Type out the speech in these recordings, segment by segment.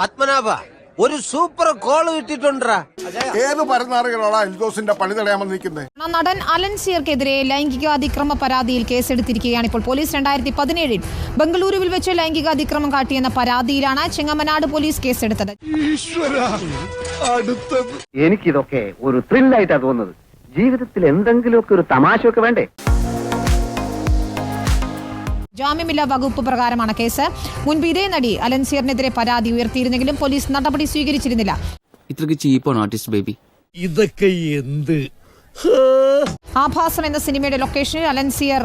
പത്മനാഭ ഒരു super call കിട്ടിട്ടുണ്ടാ ഏത് പരനാറുകളാണ് എൽദോസിന്റെ പണി തടയാൻ നിൽക്കുന്നത് നടൻ അലൻ സിയർക്കെതിരെ ലൈംഗികാതിക്രമ പരാതിയിൽ കേസെടുത്തിരിക്കുകയാണ് ഇപ്പോൾ പോലീസ് രണ്ടായിരത്തി പതിനേഴിൽ ബംഗളൂരുവിൽ വെച്ച് ലൈംഗികാതിക്രമം കാട്ടിയെന്ന പരാതിയിലാണ് ചെങ്ങമനാട് പോലീസ് കേസെടുത്തത്. എനിക്കിതൊക്കെ ഒരു ത്രില്ലായിട്ടാണ് തോന്നുന്നത്. ജീവിതത്തിൽ എന്തെങ്കിലുമൊക്കെ ഒരു തമാശ ഒക്കെ വേണ്ടേ? ജാമ്യമില്ലാ വകുപ്പ് പ്രകാരമാണ് കേസ്. മുൻപ് ഇതേ നടി അലൻസിയറിനെതിരെ പരാതി ഉയർത്തിയിരുന്നെങ്കിലും പോലീസ് നടപടി സ്വീകരിച്ചിരുന്നില്ല. ഇത്രക്ക് ചീപ്പാണ് ആർട്ടിസ്റ്റ് ബേബി? ഇതൊക്കെ എന്ത്? ആഭാസം എന്ന സിനിമയുടെ ലൊക്കേഷനിൽ അലൻസിയർ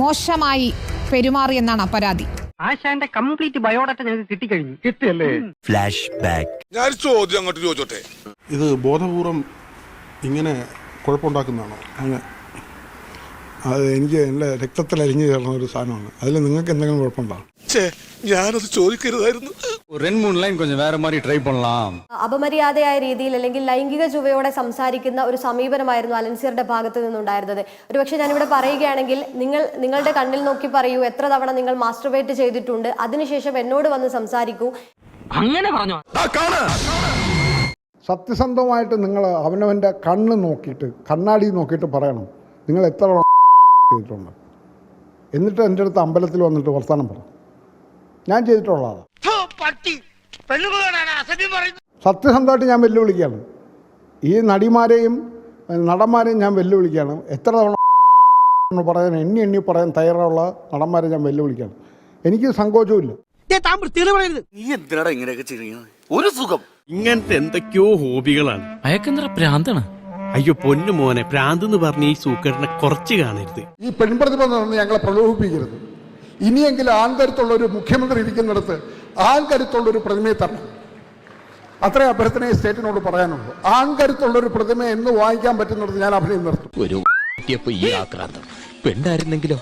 മോശമായി പെരുമാറിയെന്നാണ് പരാതി. ആശാന്റെ കംപ്ലീറ്റ് ബയോഡാറ്റ ഞങ്ങൾക്ക് കിട്ടിക്കഴിഞ്ഞു. കിട്ടിയല്ലേ? ഞാൻ ചോദ്യം അങ്ങോട്ട് ചോദിച്ചോട്ടെ? ഇത് ബോധപൂർവം ഇങ്ങനെ കുഴപ്പമുണ്ടാക്കുന്നതാണോ? അങ്ങനെ അത് എനിക്ക് എൻ്റെ രക്തത്തിൽ അലിഞ്ഞു ചേർന്ന ഒരു സാധനമാണ് അതിൽ നിങ്ങൾക്ക് എന്തെങ്കിലും കുഴപ്പമുണ്ടോ ഞാനത് ചോദിക്കരുതായിരുന്നു ரெண்டு மூணு லைன் கொஞ்சம் வேற மாதிரி ட்ரை பண்ணலாம் അപമര്യാദയായ രീതിയിൽ അല്ലെങ്കിൽ ലൈംഗിക ചുവയോടെ സംസാരിക്കുന്ന ഒരു സമീപനമായിരുന്നു അലൻസിയറുടെ ഭാഗത്ത് നിന്നുണ്ടായിരുന്നത് ഒരുപക്ഷെ ഞാനിവിടെ പറയുകയാണെങ്കിൽ നിങ്ങൾ നിങ്ങളുടെ കണ്ണിൽ നോക്കി പറയൂ എത്ര തവണ നിങ്ങൾ മാസ്റ്റർബേറ്റ് ചെയ്തിട്ടുണ്ട് അതിനുശേഷം എന്നോട് വന്ന് സംസാരിക്കൂ അങ്ങനെ പറഞ്ഞോ സത്യസന്ധമായിട്ട് നിങ്ങൾ അവനവൻ്റെ കണ്ണ് നോക്കിയിട്ട് കണ്ണാടി നോക്കിയിട്ട് പറയണം നിങ്ങൾ എത്ര ചെയ്തിട്ടുണ്ട്. എന്നിട്ട് എന്റെ അടുത്ത് അമ്പലത്തിൽ വന്നിട്ട് വർത്തമാനം പറഞ്ഞു. ഞാൻ ചെയ്തിട്ടുള്ളതാണ്. സത്യസന്ധമായിട്ട് ഞാൻ വെല്ലുവിളിക്കുകയാണ്. ഈ നടിമാരെയും നടന്മാരെയും ഞാൻ വെല്ലുവിളിക്കുകയാണ്. എത്ര തവണ എന്ന് പറയാൻ എണ്ണി എണ്ണി പറയാൻ തയ്യാറുള്ള നടന്മാരെ ഞാൻ വെല്ലുവിളിക്കുകയാണ്. എനിക്ക് സങ്കോചമില്ല നീ എന്തിനാടാ ഇങ്ങനെയൊക്കെ ചെയ്യുന്നത്? ഒരു സുഖം. ഇങ്ങനത്തെ എന്തൊക്കെയോ ഹോബികളാണ്. അയക്കെന്തറ പ്രാന്താണ്? അയ്യോ പൊന്നു മോനെ പ്രാന്ത് എന്ന് പറഞ്ഞ ഈ സൂക്കറിനെ കുറച്ച് കാണരുത്. ഈ പെൺപ്രതിഭ നടന്ന് ഞങ്ങളെ പ്രലോഭിപ്പിക്കരുത്. ഇനിയെങ്കിലും ആൺകരുത്തുള്ള ഒരു മുഖ്യമന്ത്രി ഇരിക്കുന്നിടത്ത് ആൺകരുത്തുള്ള ഒരു പ്രതിമയെ തരണം. അത്രേ അഭ്യർത്ഥന ഈ സ്റ്റേറ്റിനോട് പറയാനുള്ളൂ. ആൺകരുത്തുള്ള ഒരു പ്രതിമ എന്ന് വാങ്ങിക്കാൻ പറ്റുന്നിടത്ത് ഞാൻ അഭിനയം നിർത്തും. ഒരു ഈ ആക്രാന്തം. പെണ്ണായിരുന്നെങ്കിലോ?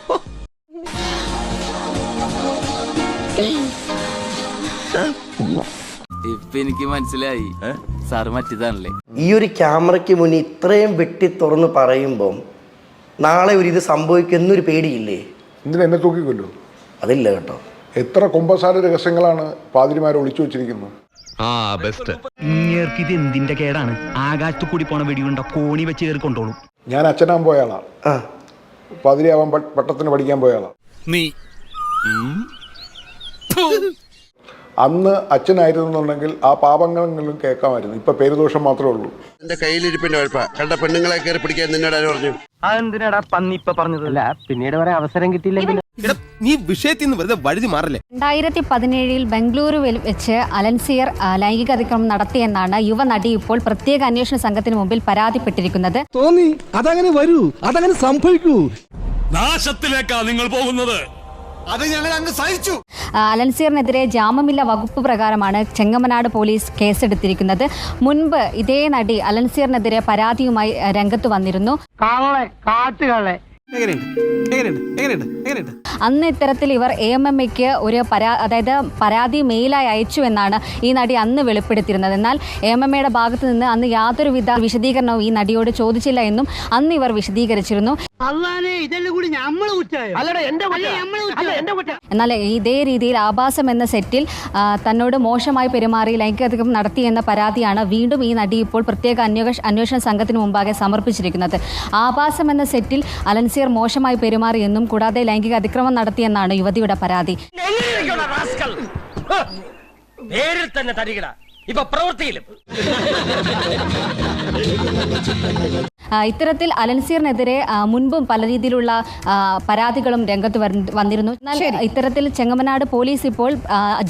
ഇപ്പൊ എനിക്ക് മനസ്സിലായി. സാറ് മറ്റേതാണല്ലേ? ഈ ഒരു ക്യാമറയ്ക്ക് മുന്നിൽ ഇത്രയും വെട്ടി തുറന്ന് പറയുമ്പം നാളെ ഒരു ഇത് സംഭവിക്കുന്നൊരു പേടിയില്ലേ? എന്തിനാ എന്നെ തൂക്കിക്കൊല്ലോ അതില്ല കേട്ടോ. എത്ര കുംഭസാര രഹസ്യങ്ങളാണ് പാതിരിമാരെ ഒളിച്ചു വെച്ചിരിക്കുന്നത്. ആ ബെസ്റ്റ് ഇങ്ങേർക്ക് ഇത് എന്തിന്റെ കേടാണ്? ആകാശത്തു കൂടി പോണ വെടിയുണ്ട? കോണി വെച്ച് കയറി കൊണ്ടോളും. ഞാൻ അച്ഛനാൻ പോയ ആളാണ് ആ. പാതിരിയാവാൻ പട്ടത്തിന് പഠിക്കാൻ പോയ ആളാണ് നീ. അന്ന് അച്ഛനായിരുന്നുണ്ടെങ്കിൽ ആ പാപങ്ങളെങ്കിലും കേൾക്കാമായിരുന്നു. ഇപ്പൊ പേരുദോഷം മാത്രമേ ഉള്ളൂ. എന്റെ കയ്യിലിരിപ്പിന്റെ കണ്ട പെണ്ണുങ്ങളെ കയറി പിടിക്കാൻ നിന്നോട് ആര് പറഞ്ഞു? അതെന്തിനാടാ പന്നി ഇപ്പൊ പിന്നീട് വരെ അവസരം കിട്ടിയില്ലെങ്കിൽ നീ വിഷയത്തിൽ നിന്ന് വെറുതെ വഴുതി മാറല്ലേ? രണ്ടായിരത്തി പതിനേഴിൽ ബംഗളൂരു വെച്ച് അലൻസിയർ ലൈംഗിക അതിക്രമം നടത്തിയെന്നാണ് യുവനടി ഇപ്പോൾ പ്രത്യേക അന്വേഷണ സംഘത്തിന് മുമ്പിൽ പരാതിപ്പെട്ടിരിക്കുന്നത്. തോന്നി അതങ്ങനെ വരൂ അതങ്ങനെ സംഭവിക്കൂ. നാശത്തിലേക്കാ നിങ്ങൾ പോകുന്നത്. അത് ഞങ്ങൾ അങ്ങ് സഹിച്ചു. അലൻസീറിനെതിരെ ജാമ്യമില്ല വകുപ്പ് പ്രകാരമാണ് ചെങ്ങമനാട് പോലീസ് കേസെടുത്തിരിക്കുന്നത്. മുൻപ് ഇതേ നടി അലൻസീറിനെതിരെ പരാതിയുമായി രംഗത്ത് വന്നിരുന്നു. കാട്ടുകളെ അന്ന് ഇത്തരത്തിൽ ഇവർ എ എം എം എക്ക് ഒരു പരാ അതായത് പരാതി മെയിലായി അയച്ചു എന്നാണ് ഈ നടി അന്ന് വെളിപ്പെടുത്തിയിരുന്നത്. എന്നാൽ എ എം എം എയുടെ ഭാഗത്ത് നിന്ന് അന്ന് യാതൊരുവിധ വിശദീകരണവും ഈ നടിയോട് ചോദിച്ചില്ല എന്നും അന്ന് ഇവർ വിശദീകരിച്ചിരുന്നു. എന്നാൽ ഇതേ രീതിയിൽ ആഭാസം എന്ന സെറ്റിൽ തന്നോട് മോശമായി പെരുമാറി ലൈംഗികതകം നടത്തി എന്ന പരാതിയാണ് വീണ്ടും ഈ നടി ഇപ്പോൾ പ്രത്യേക അന്വേഷ അന്വേഷണ സംഘത്തിന് മുമ്പാകെ സമർപ്പിച്ചിരിക്കുന്നത്. ആഭാസം എന്ന സെറ്റിൽ അലൻസിയർ മോശമായി പെരുമാറി എന്നും കൂടാതെ ലൈംഗിക അതിക്രമം നടത്തിയെന്നാണ് യുവതിയുടെ പരാതി. പേരിൽ തന്നെ തരികട. ഇപ്പൊ പ്രവൃത്തിയിലും. ഇത്തരത്തിൽ അലൻസീറിനെതിരെ മുൻപും പല രീതിയിലുള്ള പരാതികളും രംഗത്ത് വന്നിരുന്നു. എന്നാൽ ഇത്തരത്തിൽ ചെങ്ങമനാട് പോലീസ് ഇപ്പോൾ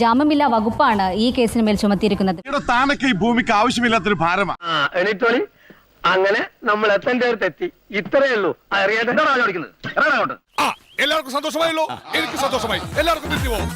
ജാമ്യമില്ലാ വകുപ്പാണ് ഈ കേസിന് മേൽ ചുമത്തിയിരിക്കുന്നത്. താനൊക്കെ ഈ ഭൂമിക്ക് ആവശ്യമില്ലാത്തൊരു ഭാരമാണ് അങ്ങനെ നമ്മൾ എത്തേണ്ട എത്തി. ഇത്രയേ ഉള്ളൂ. അറിയാതെ എല്ലാവർക്കും സന്തോഷമായല്ലോ. എനിക്ക് സന്തോഷമായി. എല്ലാവർക്കും തിരിച്ചു പോകും